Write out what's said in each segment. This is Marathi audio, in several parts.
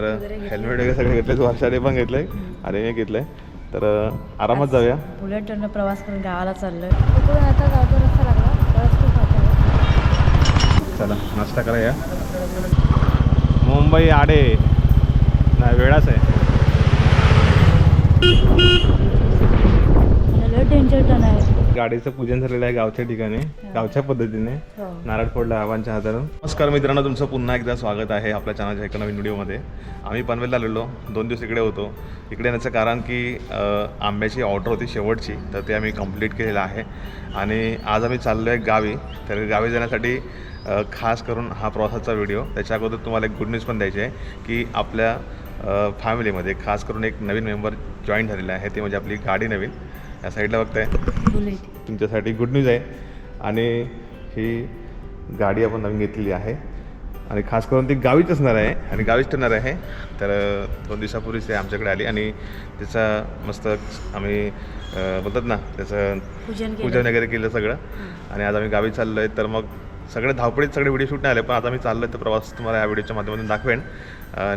तर हेल्मेट वगैरे सगळे घेतले वर्षाने पण घेतलंय आणि मी घेतलंय. तर आरामात जाऊया. बुलेटवरनं प्रवास करून गावाला चाललोय. चला नाश्ता करा या मुंबई आडे. नाही वेळाच आहे. गाडीचं पूजन झालेलं आहे गावच्या ठिकाणी गावच्या पद्धतीने. हो नारळ फोडला आबांच्या हातानं. नमस्कार मित्रांनो तुमचं पुन्हा एकदा स्वागत आहे आपल्या चॅनलच्या एका नवीन व्हिडिओमध्ये. आम्ही पनवेलला आलेलो. दोन दिवस इकडे होतो. इकडे येण्याचं कारण की आंब्याची ऑर्डर होती शेवटची तर ते आम्ही कंप्लीट केलेलं आहे. आणि आज आम्ही चाललो आहे गावी. तर गावी जाण्यासाठी खास करून हा प्रवासाचा व्हिडिओ. त्याच्या अगोदर तुम्हाला एक गुड न्यूज पण द्यायची आहे की आपल्या फॅमिलीमध्ये खास करून एक नवीन मेंबर जॉईन झालेला आहे. ते म्हणजे आपली गाडी नवीन. या साईडला बघताय. तुमच्यासाठी गुड न्यूज आहे. आणि ही गाडी आपण नवीन घेतलेली आहे. आणि खास करून ती गावीच असणार आहे आणि गावीच ठरणार आहे. तर दोन दिवसापूर्वीच ते आमच्याकडे आली आणि त्याचा मस्त आम्ही बोलतात ना त्याचं पूजन वगैरे केलं सगळं. आणि आज आम्ही गावी चाललो आहे तर मग सगळे धावपळीत सगळे व्हिडिओ शूट नाही आले पण आता मी चाललो आहे तर प्रवास तुम्हाला या व्हिडिओच्या माध्यमातून दाखवेन.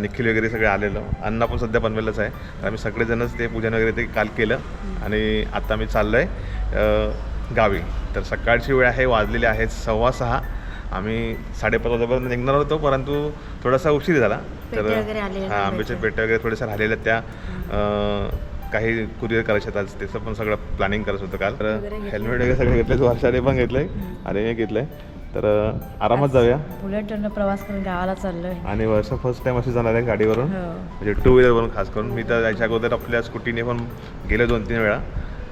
निखिल वगैरे सगळे आलेलो. अण्णा पण सध्या पनवेलच आहे. तर आम्ही सगळेजणच ते पूजन वगैरे ते काल केलं. आणि आता मी चाललो आहे गावी. तर सकाळची वेळ आहे वाजलेली आहे सव्वा सहा. आम्ही साडेपाच वाजेपर्यंत निघणार होतो परंतु थोडासा उशीर झाला. आलेल्या हां आंब्याच्या पेट्या वगैरे थोड्याशा राहिलेल्या त्या काही कुरिअर करायचे आज त्याचं पण सगळं प्लॅनिंग करत होतं काल. तर. हेल्मेट वगैरे सगळे घेतले वर्षाने पण घेतलंय आणि मी घेतलंय. तर आरामात जाऊया. बुलेटवरनं प्रवास करून गावाला चाललोय. आणि वर्ष फर्स्ट टाइम अशी जाणार आहे गाडीवरून. हो. म्हणजे टू व्हीलरवरून खास करून. मी तर याच्या अगोदर आपल्या स्कूटीने पण गेलो दोन तीन वेळा.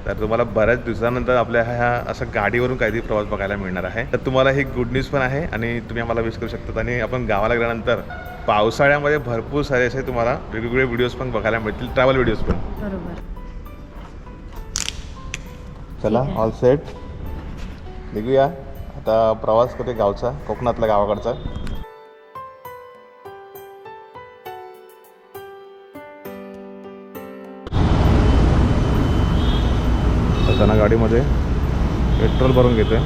तर तुम्हाला बऱ्याच दिवसानंतर आपल्या ह्या असं गाडीवरून काहीतरी प्रवास बघायला मिळणार आहे. तर तुम्हाला ही गुड न्यूज पण आहे आणि तुम्ही आम्हाला विश करू शकतात. आणि आपण गावाला गेल्यानंतर पावसाळ्यामध्ये भरपूर सारे असे तुम्हाला वेगवेगळे व्हिडिओज पण बघायला मिळतील. ट्रॅव्हल व्हिडिओज पण. बरोबर. चला. ऑल सेट निघूया. आता प्रवास करूया गावचा कोकणातला गावाकडचा. त्यांना गाडीमध्ये पेट्रोल भरून घेतोय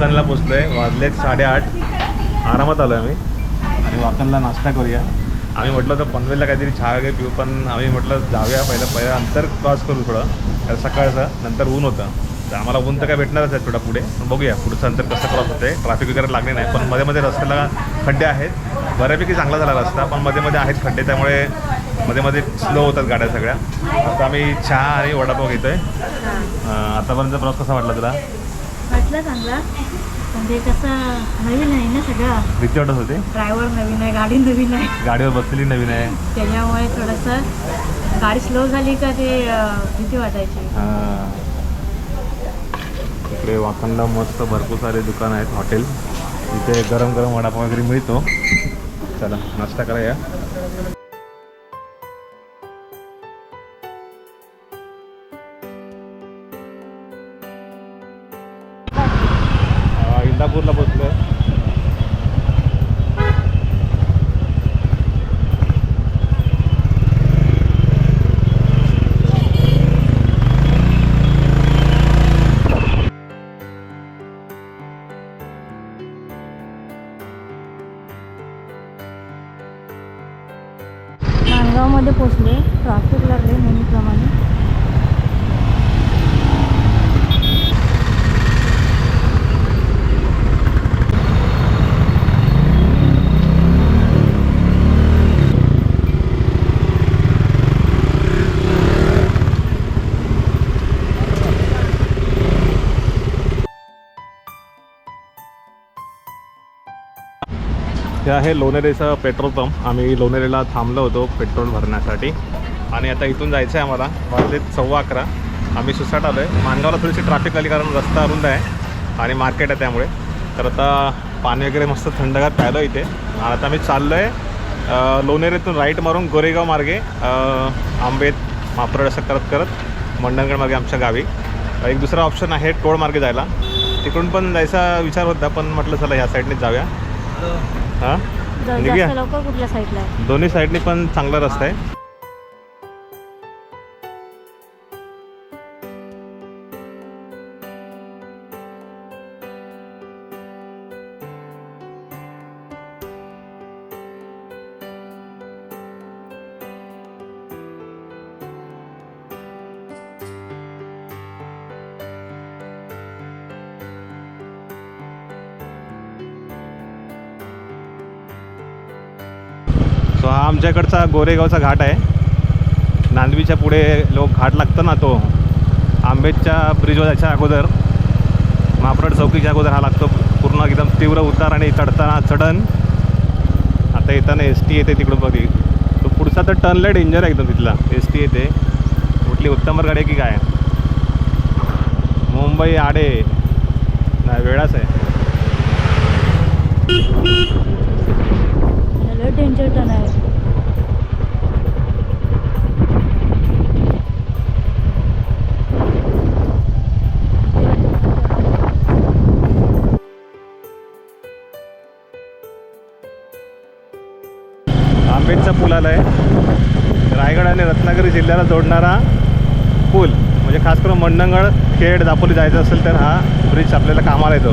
वाकणला पोचलोय. वाजलेत साडेआठ. आरामात आलो आम्ही. आणि वाकणला नाश्ता करूया. आम्ही म्हटलं तर पनवेलला काहीतरी चहा वगैरे पिऊ पण आम्ही म्हटलं जाऊया पहिलं. पहिलं अंतर क्रॉस करू थोडं. तर सकाळचं नंतर ऊन होतं. तर आम्हाला ऊन तर काय भेटणारच आहे थोडा पुढे. पण बघूया पुढचं अंतर कसं क्रॉस होते ट्रॅफिक वगैरे लागले नाही पण मध्ये मध्ये रस्त्याला खड्डे आहेत. बऱ्यापैकी चांगला झाला रस्ता पण मध्ये मध्ये आहेत खड्डे. त्यामुळे मध्ये मध्ये स्लो होतात गाड्या सगळ्या. आता आम्ही चहा आणि वडापाव घेतोय. अं, आतापर्यंत प्रवास कसा वाटला तुला? वाटलं चांगला. ते कसं नवीन आहे ना सगळं. वाटत होते. ड्रायव्हर नवीन आहे गाडी नवीन आहे. गाडीवर बसलेली नवीन आहे. त्याच्यामुळे थोडंसं गाडी स्लो झाली का ते अं, भीती वाटायची. हा. इकडे वाकणला मस्त भरपूर सारे दुकान आहेत हॉटेल. इथे गरम गरम वडापाव वगैरे मिळतो. चला नाश्ता करा या इथे आहे लोणेरेचं पेट्रोल पंप. आम्ही लोणेरेला थांबलो होतो पेट्रोल भरण्यासाठी. आणि आता इथून जायचं आहे आम्हाला. वाजलेत सव्वा अकरा. आम्ही सुसाट आलो आहे मानगावला थोडीशी ट्रॅफिक आली कारण रस्ता अरुंद आहे आणि मार्केट आहे त्यामुळे. तर आता पाणी वगैरे मस्त थंडगार प्यायलो इथे. आणि आता आम्ही चाललो आहे लोणेरेतून राईट मारून गोरेगाव मार्गे आंबेत मापरड असं करत करत मंडणगड मार्गे आमच्या गावी. एक दुसरा ऑप्शन आहे टोळ मार्गे जायला. तिकडून पण जायचा विचार होता पण म्हटलं चला ह्या साईडनेच जाऊया. हां. जास्त लवकर कुठल्या साईडला आहे? दोन्ही साईडने पण चांगला रस्ता आहे. सो हा आमच्याकडचा गोरेगावचा घाट आहे. नांदवीच्या पुढे लोक घाट लागतं ना तो. आंबेच्या ब्रिजवर जायच्या अगोदर मापरड चौकीच्या अगोदर हा लागतो. पूर्ण एकदम तीव्र उतार आणि चढताना चढण. आता येताना एस टी येते तिकडून बघी. तो पुढचा तर टर्न लय डेंजर आहे एकदम तिथला. एस टी येते. कुठली उत्तमर गाडी आहे की काय? मुंबई आडे. नाही वेळाच आहे. एवढं डेंजर टन आहे. आंबेडचा पूल आला आहे रायगड आणि रत्नागिरी जिल्ह्याला जोडणारा पूल म्हणजे खास करून मंडणगड खेड दापोली जायचं असेल तर हा ब्रिज आपल्याला कामाला येतो.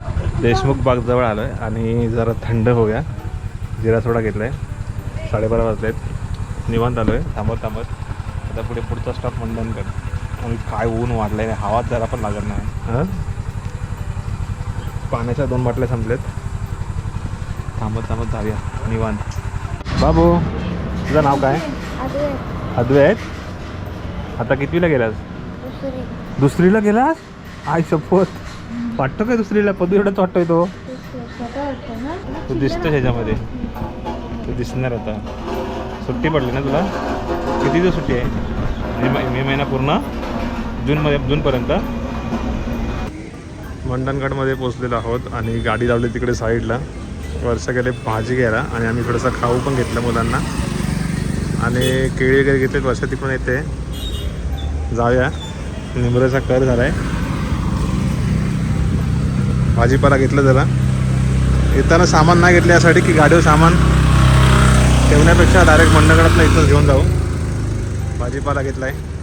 देशमुख बागजवळ आलो आहे आणि जरा थंड होऊया. जिरा सोडा घेतला आहे साडेबारा वाजलेत. निवांत आलो आहे थांबत थांबत. आता पुढे पुढचा स्टॉप मंडणगड आणि काय ऊन वाढलं आहे हवाच जरा पण लागत नाही. हां? पाण्याच्या दोन बाटल्या संपलेत थांबत थांबत जाऊया. निवांत. बाबू तुझं नाव काय? अद्वैत आता कितवीला गेलास? दुसरीला गेलास? आय शपथ वाटतो काय दुसरीला? पदू एवढंच वाटतोय तो. तू दिसतो ह्याच्यामध्ये. तू दिसणार आता. सुट्टी पडली ना तुला? किती दिवस सुट्टी आहे? मे महिना पूर्ण? जूनमध्ये जूनपर्यंत मंडणगडमध्ये पोचलेलो आहोत आणि गाडी लावली तिकडे साईडला. वर्षा गेले भाजी घ्यायला आणि आम्ही थोडंसं खाऊ पण घेतलं मुलांना. आणि केळी वगैरे घेतलेत वर्षा तिकडून येते. जाऊया. निंबऱ्याचा कर झाला आहे भाजीपाला घेतलं जरा. येताना सामान नाही घेतलं यासाठी की गाडीवर सामान ठेवण्यापेक्षा डायरेक्ट मंडळातलं इथंच घेऊन जाऊ. भाजीपाला घेतला आहे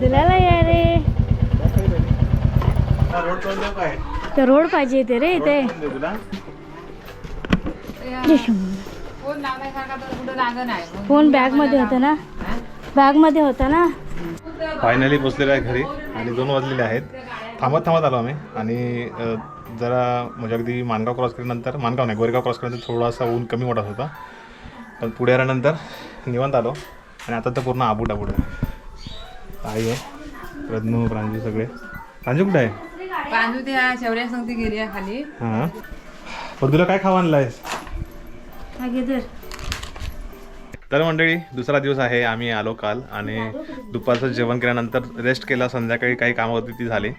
धुलाला या रे. तर रोड पाहिजे इथे रे इथे. फोन बॅगमध्ये होता ना? बॅगमध्ये होता ना? फायनली पोचलेलो आहे घरी आणि दोन वाजलेले आहेत. थांबत थांबत आलो आम्ही आणि जरा म्हणजे अगदी मानगाव क्रॉस केल्यानंतर मानगाव नाही गोरेगाव क्रॉस केल्यानंतर थोडासा ऊन कमी वाटत होता. पण पुढे आल्यानंतर निवांत आलो आणि आता तर पूर्ण आबूट आबूट आहे. आई आहे रत्नू प्रांजू सगळे. प्रांजू कुठे आहे? बांधू त्या शेवड्या सांगते गेली खाली. हां. पण तुला काय खावा आणलं आहेस हा घे धर. तर मंडळी दुसरा दिवस आहे आम्ही आलो काल आणि दुपारचं जेवण केल्यानंतर रेस्ट केला संध्याकाळी काही कामं होती ती झाली.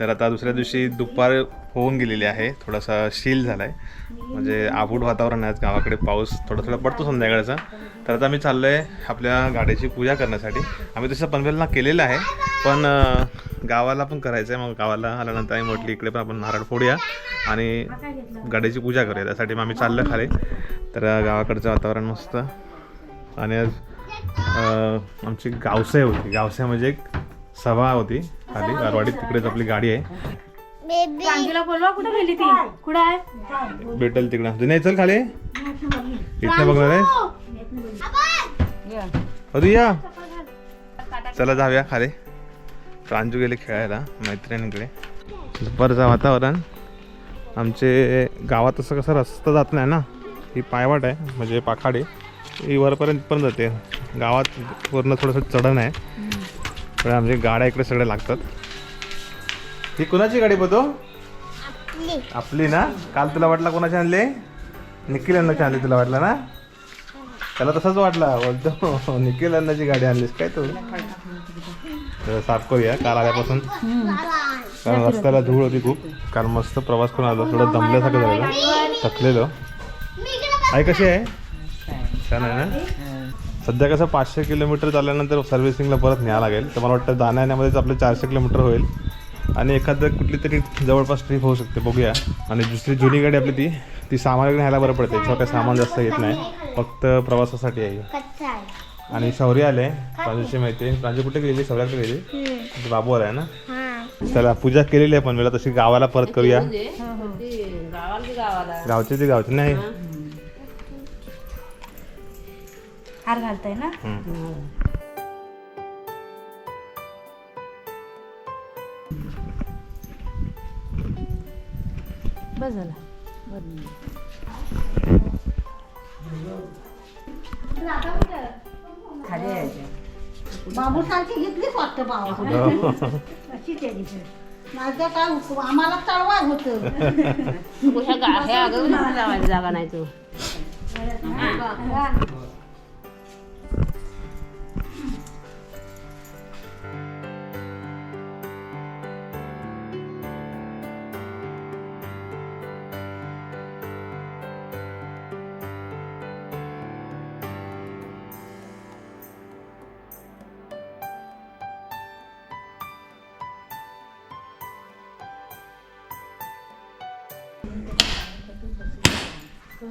तर आता दुसऱ्या दिवशी दुपार होऊन गेलेली आहे थोडासा शील झाला आहे म्हणजे आबूट वातावरण आहे आज गावाकडे पाऊस थोडा थोडा पडतो संध्याकाळचा. तर आता आम्ही चाललो आहे आपल्या गाडीची पूजा करण्यासाठी. आम्ही तसं पनवेलला केलेलं आहे पण गावाला पण करायचं आहे मग गावाला आल्यानंतर आम्ही म्हटली इकडे पण आपण नारळ फोडूया आणि गाडीची पूजा करूया. त्यासाठी मग आम्ही चाललं खाली. तर गावाकडचं वातावरण मस्त. आणि आज अं, आमची गावसाई होती. गावसाई म्हणजे एक सभा होती खाली. कारवाडीत तिकडेच आपली गाडी आहे. प्रांजूला बोलवा कुठे गेली ती? कुठे आहे? भेटेल तिकडं. जुने चल खाली. इथं बघणार आहे. या. अरे या. चला जाऊया खाली. प्रांजू गेले खेळायला मैत्रिणीकडे. दुपारचं वातावरण. आमचे गावात असं कसं रस्ता जात नाही ना. ही पायवाट आहे म्हणजे पाखाडी. वरपर्यंत पण जाते. गावात पूर्ण थोडंसं चढण आहे. पण आमच्या गाड्या इकडे सगळ्या लागतात. ही कुणाची गाडी बघतो आपली. ना? काल तुला वाटला कोणाची आणली? निखिल अण्णाची आणली तुला वाटलं ना? त्याला तसंच वाटलं. बोलतो निखिल अण्णाची गाडी आणलीस काय तू? तर साफ करूया काल आल्यापासून. कारण रस्त्याला धूळ होती खूप. काल मस्त प्रवास करून आलो. थोडं दमल्यासारखं झालं थकलेलो. आई कशी आहे? छान आहे ना? सध्या कसं पाचशे किलोमीटर चालल्यानंतर सर्व्हिसिंगला परत न्यावं लागेल. तर मला वाटतं जाण्या येण्यामध्येच आपले चारशे किलोमीटर होईल. आणि एखादं कुठली तरी जवळपास ट्रिप होऊ शकते बघूया. आणि दुसरी जुनी गाडी आपली ती ती सामान वगैरे न्यायला बरं पडते. छोट्या सामान जास्त येत नाही. फक्त प्रवासासाठी आहे. आणि शौर्य आले प्रांजूची माहिती प्रांजू कुठे गेली? शौर्याकडे गेली? ती बाबूवर आहे ना? चला पूजा केलेली आहे पण मला तशी गावाला परत करूया. गावाला. गावचे ते गावचे नाही. हार घालताय ना? हम्म. बस झाला. खाली यायचे बाबूसारखी घेतलीच वाटतं बाबा. हो. अशी माझ्या काय हुकूम आम्हाला चळवाय होतं. कुठ्या गा- हे अगं लावायला जागा नाही तू. हो.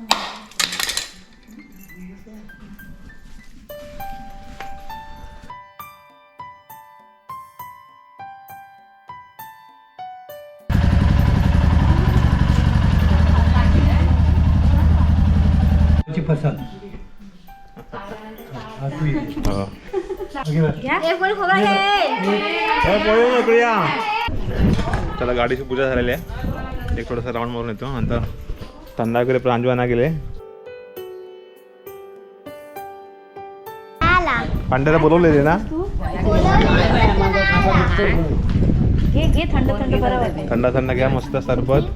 हे. चला गाडीची पूजा झालेली आहे. एक थोडासा राऊंड मारून येतो नंतर थंडा वगैरे प्रांजू आणा गेले. पांड्याला बोलवलेले ना? थंड थंड घ्या मस्त सरबत.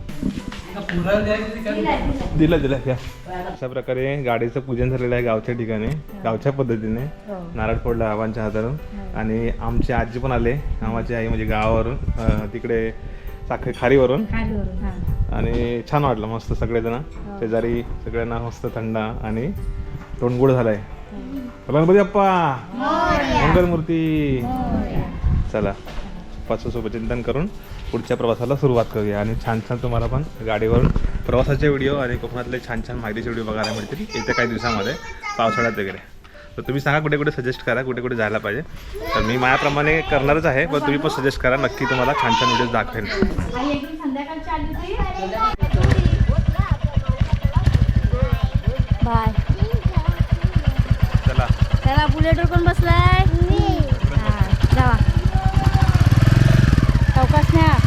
दिलं दिलं घ्या. अशा प्रकारे गाडीचं पूजन झालेलं आहे गावच्या ठिकाणी गावच्या पद्धतीने. नारळ फोडला आबांच्या हातातून आणि आमची आजी पण आले. आमाची आई म्हणजे गावावरून तिकडे साखर खारीवरून. हा. आणि छान वाटलं मस्त सगळेजण. शेजारी सगळ्यांना मस्त थंडा आणि तोंडगोड झालाय. गणपती बाप्पा! मंगल मूर्ती चला पाच चिंतन करून पुढच्या प्रवासाला सुरुवात करूया. आणि छान छान तुम्हाला पण गाडीवरून प्रवासाचे व्हिडिओ आणि कोकणातले छान छान माहितीचे व्हिडिओ बघायला मिळतील. येत्या काही दिवसामध्ये पावसाळ्यात वगैरे. तर तुम्ही सांगा कुठे कुठे सजेस्ट करा कुठे कुठे जायला पाहिजे. तर मी माझ्याप्रमाणे करणारच आहे पण तुम्ही पण सजेस्ट करा नक्की तुम्हाला छान छान व्हिडिओज दाखवेन. बाय. चला. त्याला बुलेटवर कोण बसलाय. हा जावा. चौकास न्या.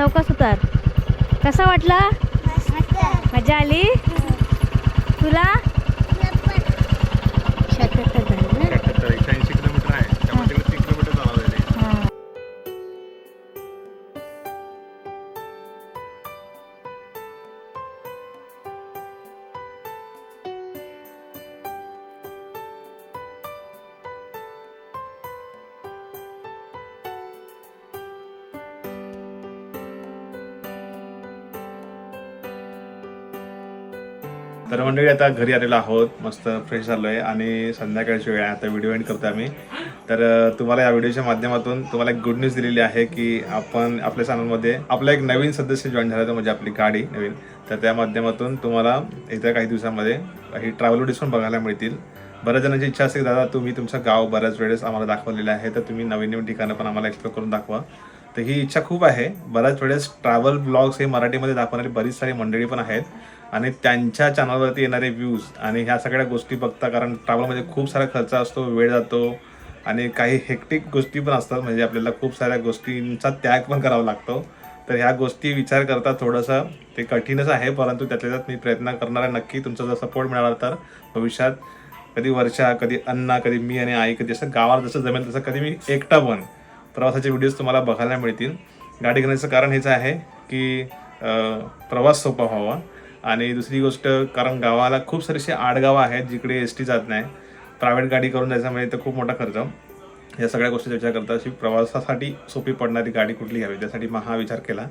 चौकास उतार कसा वाटला? मजा आली? तुला? तर मंडळी आता घरी आलेलो आहोत. मस्त फ्रेश झालो आहे आणि संध्याकाळची वेळ आहे. आता व्हिडिओ एंड करतो आम्ही. तर तुम्हाला या व्हिडिओच्या माध्यमातून तुम्हाला एक गुड न्यूज दिलेली आहे की आपण आपल्या चॅनलमध्ये आपला एक नवीन सदस्य जॉईन झाला होता म्हणजे आपली गाडी नवीन. तर त्या माध्यमातून तुम्हाला येत्या काही दिवसामध्ये काही ट्रॅव्हल डिस्काउंट पण बघायला मिळतील. बऱ्याच जणांची इच्छा असते की दादा तुम्ही तुमचं गाव बऱ्याच वेळेस आम्हाला दाखवलेलं आहे तर तुम्ही नवीन नवीन ठिकाणं पण आम्हाला एक्सप्लोर करून दाखवा. तर ही इच्छा खूप आहे. बऱ्याच वेळेस ट्रॅव्हल ब्लॉग्स हे मराठीमध्ये दाखवणारी बरीच सारी मंडळी पण आहेत. आणि त्यांच्या चॅनलवरती येणारे व्ह्यूज आणि ह्या सगळ्या गोष्टी बघता कारण ट्रॅव्हलमध्ये खूप सारा खर्च असतो वेळ जातो आणि काही हेक्टिक गोष्टी पण असतात. म्हणजे आपल्याला खूप साऱ्या गोष्टींचा त्याग पण करावा लागतो. तर ह्या गोष्टी विचार करता थोडंसं ते कठीणच आहे परंतु त्यातल्या त्यात मी प्रयत्न करणार आहे नक्की. तुमचा जर सपोर्ट मिळाला तर भविष्यात कधी वर्षा कधी अण्णा कधी मी आणि आई कधी असं गावावर जसं जमेल तसं कधी मी एकटा पण प्रवासाचे व्हिडिओज तुम्हाला बघायला मिळतील. गाडी घेण्याचं कारण हेच आहे की प्रवास सोपा व्हावा. आणि दुसरी गोष्ट कारण गावाला खूप सारेसे आडगावं आहेत जिकडे एस टी जात नाही. प्रायव्हेट गाडी करून जायचं म्हणजे तर खूप मोठा खर्च. या सगळ्या गोष्टीचा विचार करता अशी प्रवासासाठी सोपी पडणारी गाडी कुठली घ्यावी त्यासाठी मग हा विचार केला.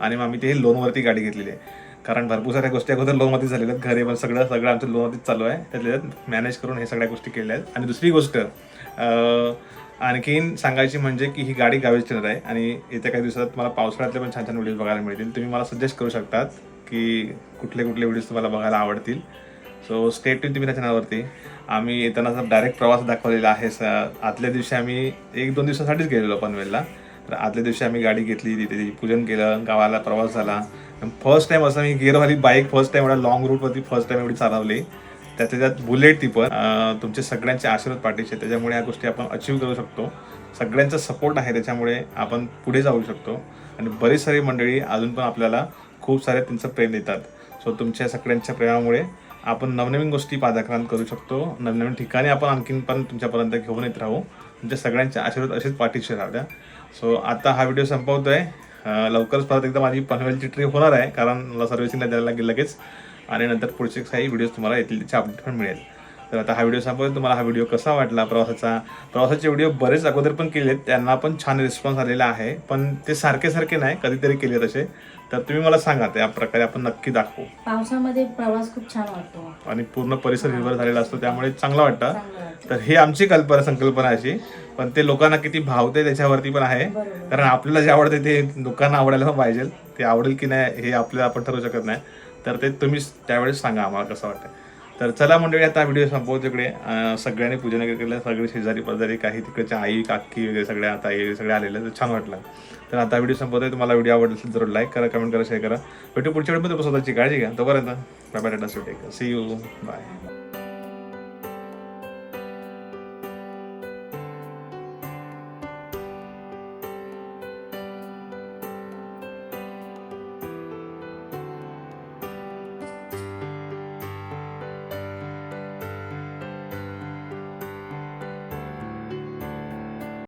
आणि मग आम्ही ते लोनवरती गाडी घेतलेली आहे. कारण भरपूर साऱ्या गोष्टी अगोदर लोनमध्ये झालेल्या आहेत. घरी पण सगळं सगळं आमचं लोनवरतीच चालू आहे. त्यातल्या मॅनेज करून हे सगळ्या गोष्टी केल्या आहेत. आणि दुसरी गोष्ट आणखीन सांगायची म्हणजे की ही गाडी गावीच येणार आहे. आणि येत्या काही दिवसात मला पावसाळ्यातले पण छान छान व्हिडिओज बघायला मिळतील. तुम्ही मला सजेस्ट करू शकतात. की कुठले कुठले व्हिडिओज तुम्हाला बघायला आवडतील. सो स्टेट तुम्ही त्या चॅनलवरती आम्ही येताना डायरेक्ट प्रवास दाखवलेला आहे. स आदल्या दिवशी आम्ही एक दोन दिवसासाठीच गेलेलो पनवेलला. तर आदल्या दिवशी आम्ही गाडी घेतली तिथे पूजन केलं गावाला प्रवास झाला. फर्स्ट टाइम असं मी गिअरवाली बाईक फर्स्ट टाइम एवढा लॉंग रूटवरती फर्स्ट टाइम एवढी चालवली. त्याच्या त्यात बुलेट ती पण तुमचे सगळ्यांचे आशीर्वाद पाठीचे. त्याच्यामुळे ह्या गोष्टी आपण अचीव करू शकतो. सगळ्यांचा सपोर्ट आहे त्याच्यामुळे आपण पुढे जाऊ शकतो. आणि बरीच सारी मंडळी अजून पण आपल्याला खूप सारे त्यांचं प्रेम देतात. सो तुमच्या सगळ्यांच्या प्रेमामुळे आपण नवनवीन गोष्टी पादाक्रांत करू शकतो. नवनवीन ठिकाणी आपण आणखीन पण तुमच्यापर्यंत घेऊन येत राहू. तुमच्या सगळ्यांचे आशीर्वाद असेच पाठीशी राहू द्या सो आता हा व्हिडिओ संपवतो आहे लवकरच परत एकदा माझी पनवेलची ट्रिप होणार आहे कारण मला सर्व्हिसिंगला द्यायला लागेल लगेच. आणि नंतर पुढचे काही व्हिडिओज तुम्हाला येतील त्याचे अपडेट पण मिळेल. तर आता हा व्हिडिओ संपवतो तुम्हाला हा व्हिडिओ कसा वाटला प्रवासाचा? प्रवासाचे व्हिडिओ बरेच अगोदर पण केलेत. त्यांना पण छान रिस्पॉन्स आलेला आहे. पण ते सारखे सारखे नाही कधीतरी केले तसे तर तुम्ही मला सांगा त्या प्रकारे आपण नक्की दाखवू. पावसामध्ये प्रवास खूप छान वाटतो. आणि पूर्ण परिसर हिरवळ झालेला असतो त्यामुळे चांगलं वाटतं. तर ही आमची कल्पना संकल्पना अशी. पण ते लोकांना किती भावते त्याच्यावरती पण आहे. कारण आपल्याला जे आवडते ते लोकांना आवडायला पण पाहिजे. ते आवडेल की नाही हे आपल्याला आपण ठरवू शकत नाही. तर ते तुम्ही त्यावेळेस सांगा आम्हाला कसं वाटतं तर चला मंडळी आता व्हिडिओ संपवतो तिकडे सगळ्यांनी पूजन वगैरे केलं सगळे शेजारी पाजारी काही तिकडच्या आई काकी वगैरे सगळ्या आता हे सगळे आलेले तर छान वाटलं. तर आता व्हिडिओ संपवतोय. तुम्हाला व्हिडिओ आवडला असेल जरूर लाईक करा कमेंट करा शेअर करा. भेटू पुढच्या वेळेमध्ये स्वतःची काळजी घ्या. तोपर्यंत bye bye see you bye